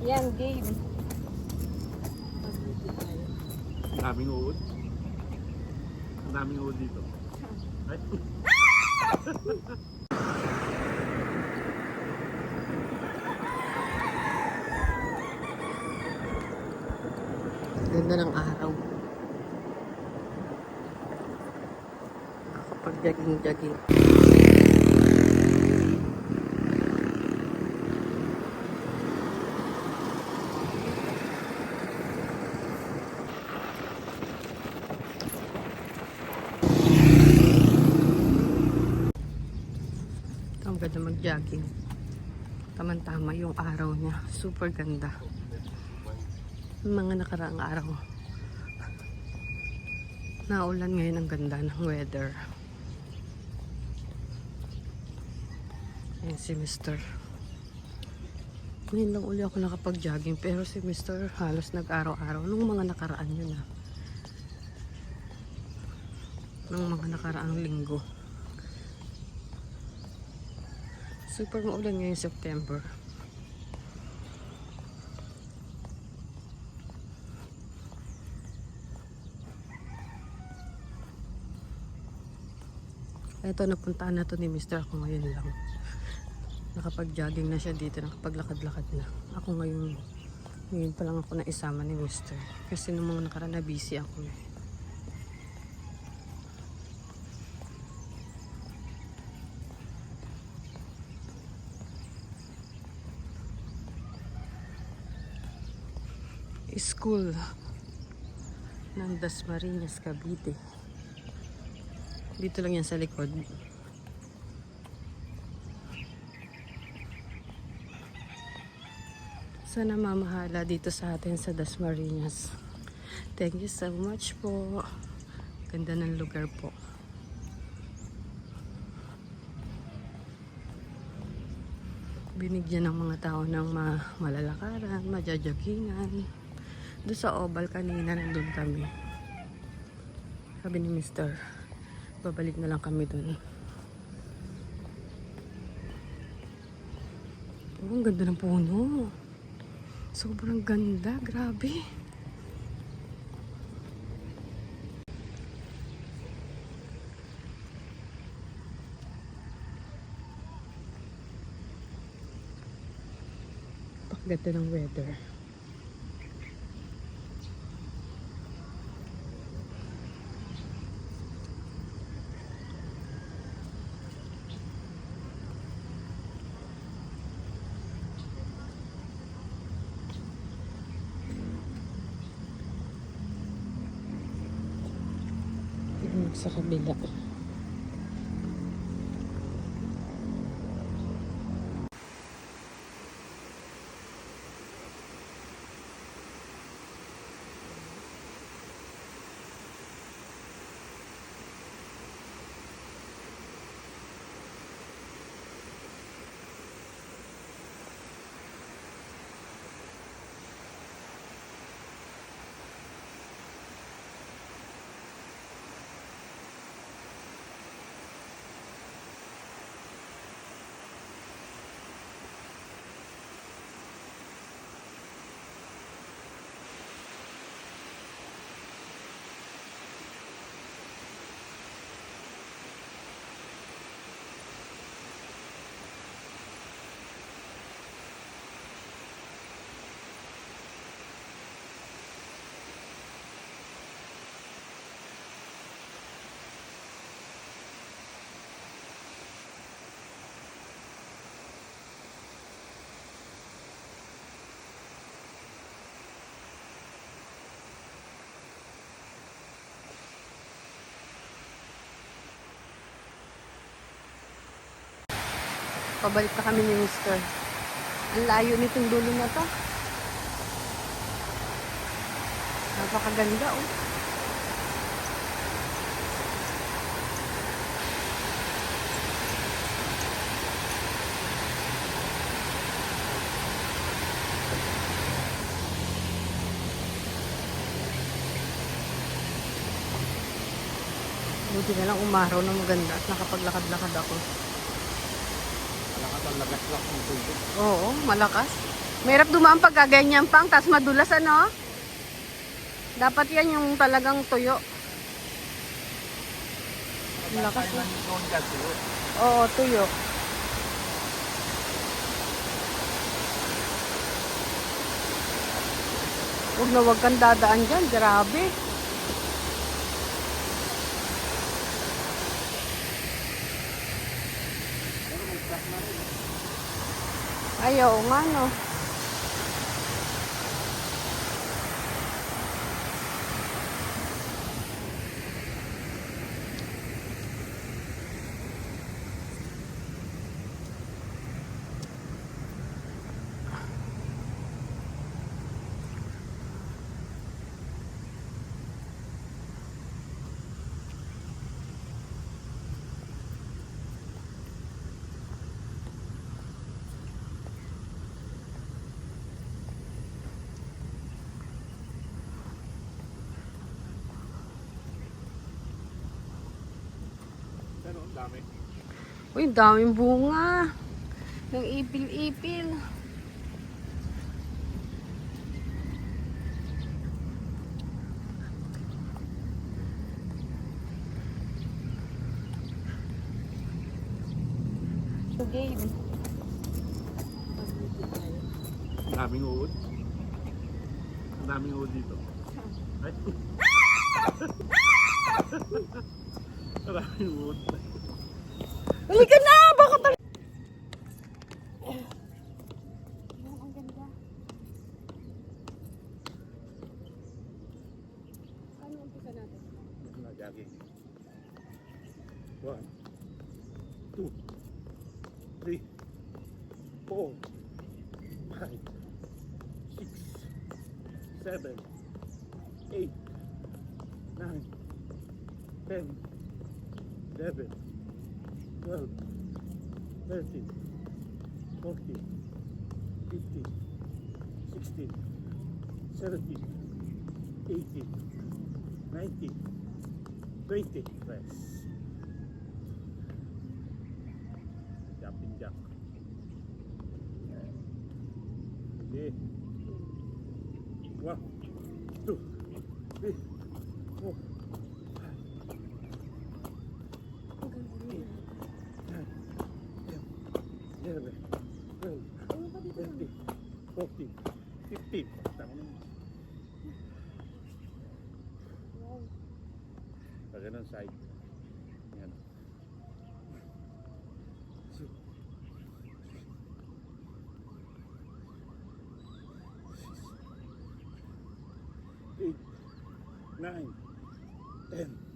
Yan, game. Ang daming uod. Ang daming uod dito. Ay. Ganda ng araw. Kapag jogging-jogging. Ang ganda mag-jogging. Taman-tama yung araw niya. Super ganda. Mga nakaraang araw. Naulan ngayon ang ganda ng weather. Ayan si Mr. Ngayon lang uli ako nakapag-jogging pero si Mr. halos nag-araw-araw nung mga nakaraan yun ah. Nung mga nakaraang linggo. Super maulan ngayon September. Ito, napuntahan na to ni Mr. Ako ngayon lang. Nakapag-jogging na siya dito, nakapaglakad-lakad na. Ako ngayon, ngayon pa lang ako na isama ni Mr. Kasi nung mga nakaraan na busy ako eh. School ng Dasmariñas, Cavite. Dito lang yan sa likod. Sana mamahala dito sa atin sa Dasmariñas. Thank you so much po. Ganda ng lugar po. Binigyan ng mga tao ng ma malalakaran, majajagingan. Doon sa Oval kanina nandun kami. Sabi ni Mr. Babalik na lang kami dun. Oh, ang ganda ng puno. Sobrang ganda. Grabe. Pakaganda ng weather. familia. Pabalik na kami ni Mr. Ang layo nitong dulo na to. Napakaganda oh. Buti na lang umaraw na maganda at nakapaglakad-lakad ako. Malakas ang lang ng tubig. Oo, malakas. Mahirap dumaan pag ganyan pang, tas madulas ano? Dapat yan yung talagang tuyo. Ang Lakas na. Doon dyan, siguro. Oo, tuyo. Huwag na huwag kang dadaan dyan. Grabe. 哎呦，慢了。Dami. Uy, daming bunga. Ng ipil-ipil. Game. Ang daming uod. Ang daming uod dito. Ay. Ang daming uod. Halika na! 20 press. Jumping jack. Okay. 9, 10,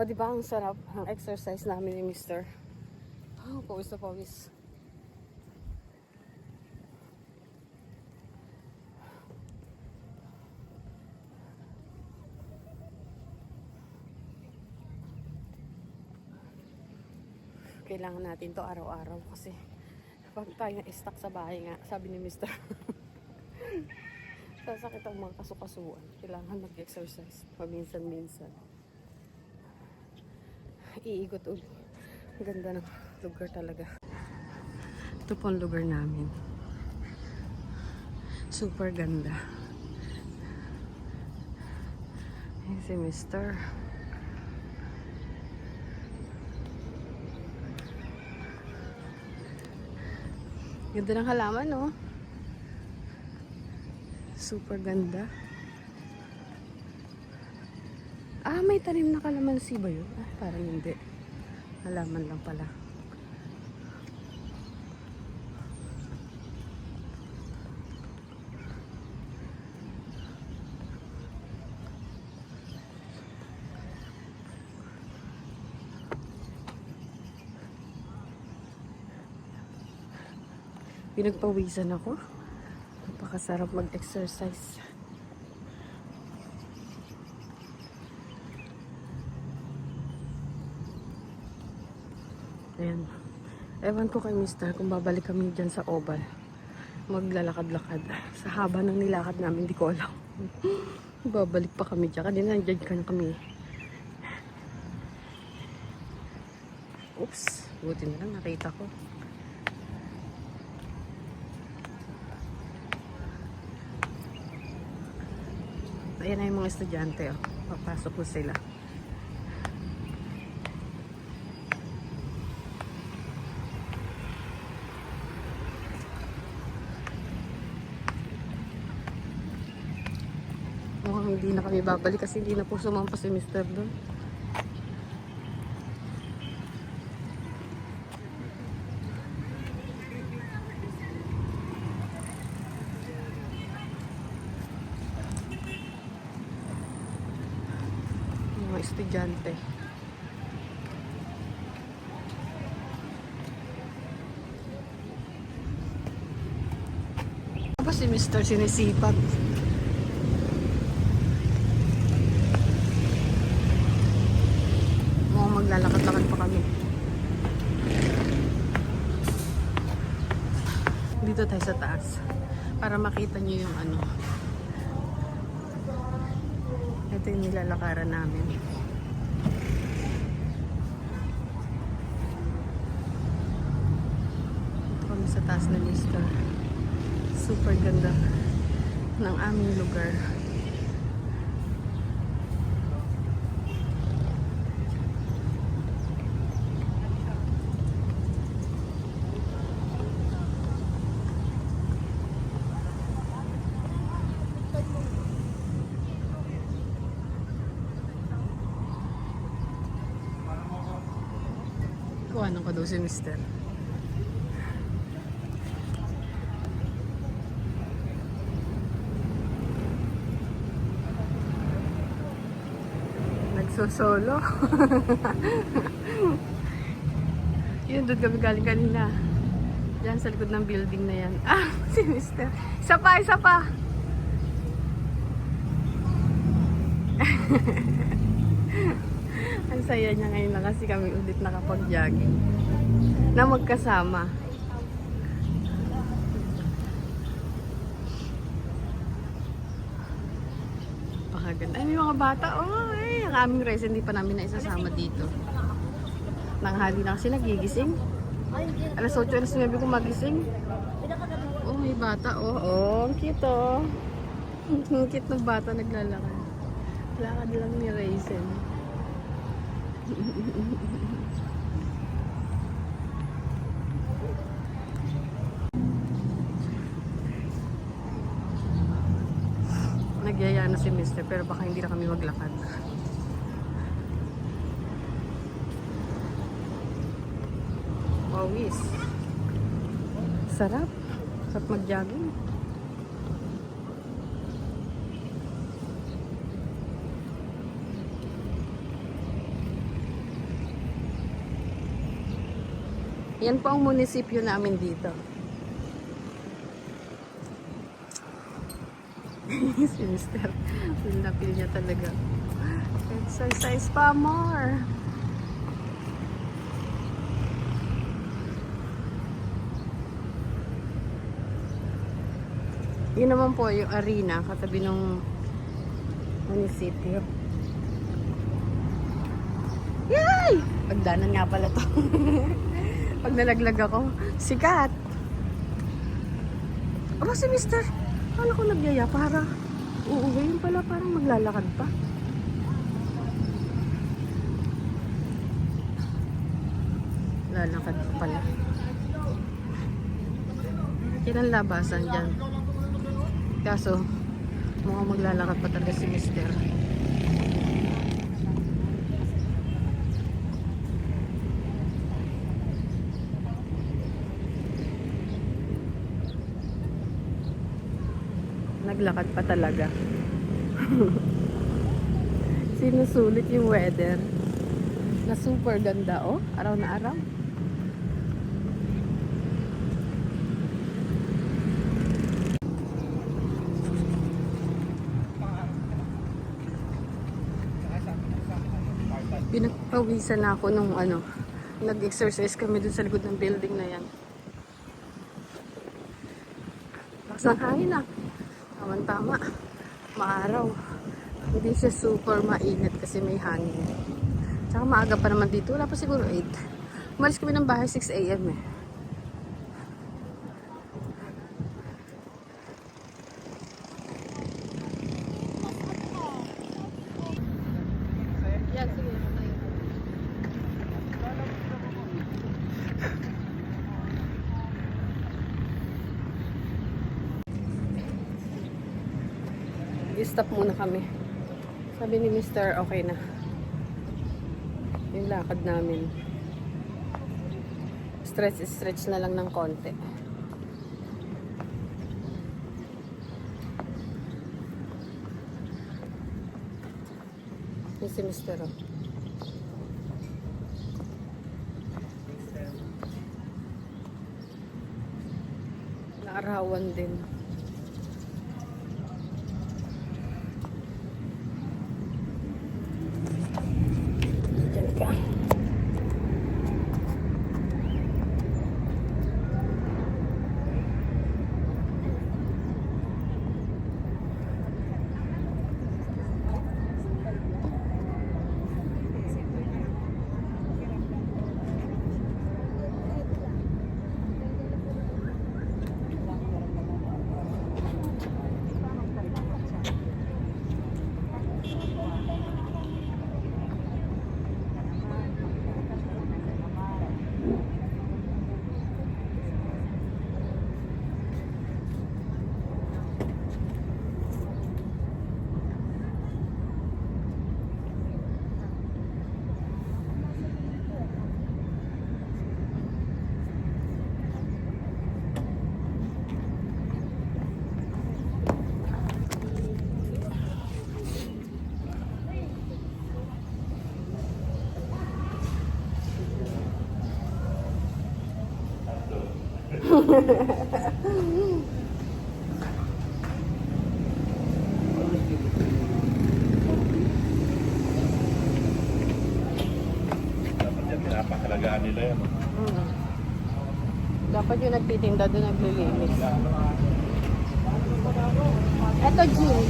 O, di ba? Ang sarap. Ang exercise namin ni Mr. Ang oh, pawis na pawis. Kailangan natin to araw-araw kasi pag tayo na-stuck sa bahay nga, sabi ni Mr. Sasakit ang mga kasukasuan. Kailangan mag-exercise paminsan-minsan. Iikot ulit. Ganda ng lugar talaga. Ito po ang lugar namin. Super ganda. Ayan si Mr. Ganda ng halaman, no? Super ganda. Ah, may tanim na kalamansi ba yun? Ah, parang hindi. Halaman lang pala. Pinagpawisan ako. Napakasarap mag-exercise. Ayan. Ewan ko kay Mister kung babalik kami dyan sa Oval. Maglalakad-lakad. Sa haba ng nilakad namin, di ko alam. babalik pa kami dyan. Kanina nandyan ka na kami. Oops. Buti na lang nakita ko. Ayan na yung mga estudyante. Oh. Papasok na sila. Mukhang hindi na kami babalik kasi hindi na po sumampas si Mr. doon. Mga estudyante. Tapos si Mr. sinisipag. Makita nyo yung ano. Ito yung nilalakaran namin. Ito kami sa taas na lista. Super ganda ng aming lugar. Daw si Mister. Nagsosolo. Yun, doon kami galing kanina. Diyan sa likod ng building na yan. Ah, si Mister. Isa pa, isa pa. Ang saya niya ngayon na kasi kami ulit nakapag-jogging. Na magkasama. Pakaganda. Ay, may mga bata. Oh, ay, ang aming race, hindi pa namin na isasama dito. Nanghali na kasi nagigising. Alas 8, alas 9 ko magising. Oh, may bata. Oh, oh, ang cute oh. Ang cute ng bata naglalakad. Lakad lang ni Raisin. Nagyaya na si Mister pero baka hindi na kami maglakad. Wawis. Sarap. Sarap mag-jogging. Yan po ang munisipyo namin dito. si Mr. Pinapil niya talaga. Exercise pa more. Yun naman po yung arena katabi ng munisipyo. Yay! Pagdanan nga pala to. Pag nalaglag ako, sikat. Aba si mister, ano ko nagyaya para uuwi yun pala parang maglalakad pa. Lalakad pa pala. Kinang labasan dyan. Kaso, mukhang maglalakad pa talaga si Mister. Naglakad pa talaga. Sinusulit yung weather. Na super ganda, oh. Araw na araw. Pinagpawisan na ako nung ano, nag-exercise kami dun sa likod ng building na yan. Lakas ng hangin ah. Tama tama. Maaraw. Hindi siya super mainit kasi may hangin. Tsaka maaga pa naman dito. Wala pa siguro 8. Umalis kami ng bahay 6 a.m. eh. I-stop muna kami. Sabi ni Mr. okay na. Yung lakad namin. Stretch, stretch na lang ng konti. Yung si Mr. Oh. Naarawan din. Pinapakalagaan nila yan. Mm. Dapat yung nagtitinda doon naglilinis. Eto, Jean.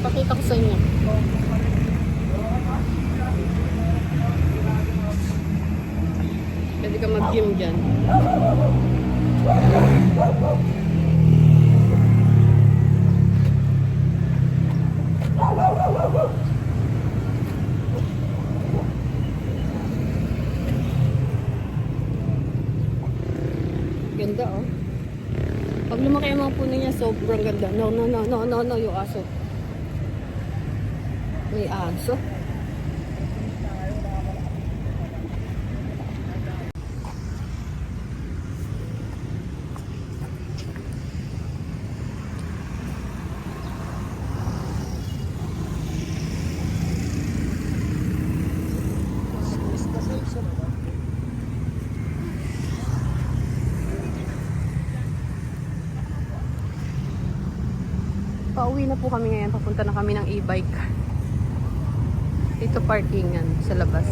Pakita ko sa inyo. Pwede ka mag-gym dyan. Ganda oh. Pag lumaki ang mga puno niya, sobrang ganda. No, no, no, no, no, no, yung aso. May aso. po kami ngayon. Papunta na kami ng e-bike. Dito parkingan sa labas.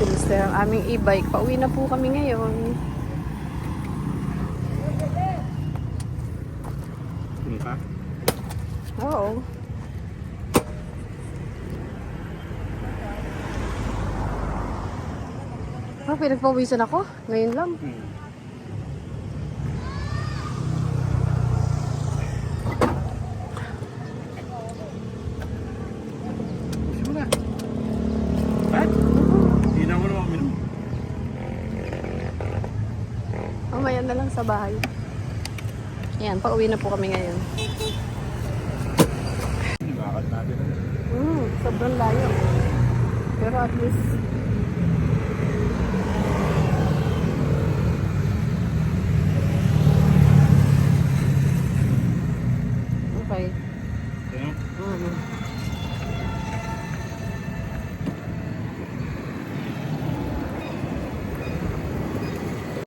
Sinister ang aming e-bike. Pauwi na po kami ngayon. Pinagpawisan ako. Ngayon lang. Hmm. Mamaya na lang sa bahay. Ayan, pauwi na po kami ngayon. Mm, sobrang layo. Pero at least,